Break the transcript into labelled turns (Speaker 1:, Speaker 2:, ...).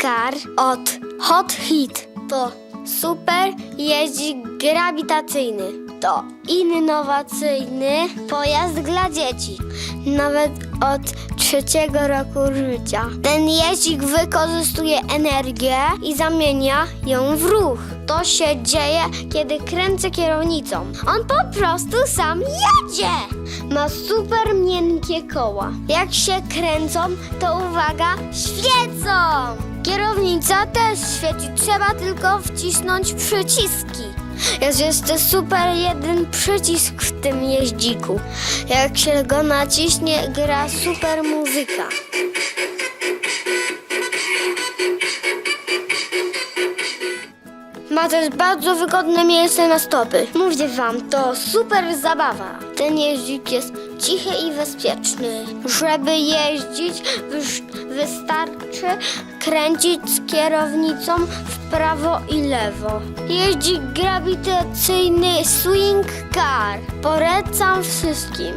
Speaker 1: car od Hot Hit to super jeździk grawitacyjny. To innowacyjny pojazd dla dzieci. Nawet od trzeciego roku życia. Ten jeździk wykorzystuje energię i zamienia ją w ruch. To się dzieje, kiedy kręcę kierownicą. On po prostu sam jedzie. Ma super miękkie koła. Jak się kręcą, to uwaga, świecą. Kierownica też świeci, trzeba tylko wcisnąć przyciski. Jest jeszcze super jeden przycisk w tym jeździku. Jak się go naciśnie, gra super muzyka. Ma też bardzo wygodne miejsce na stopy. Mówię wam, to super zabawa. Ten jeździk jest cichy i bezpieczny. Żeby jeździć, wystarczy kręcić z kierownicą w prawo i lewo. Jeździk grawitacyjny Swing Car. Polecam wszystkim.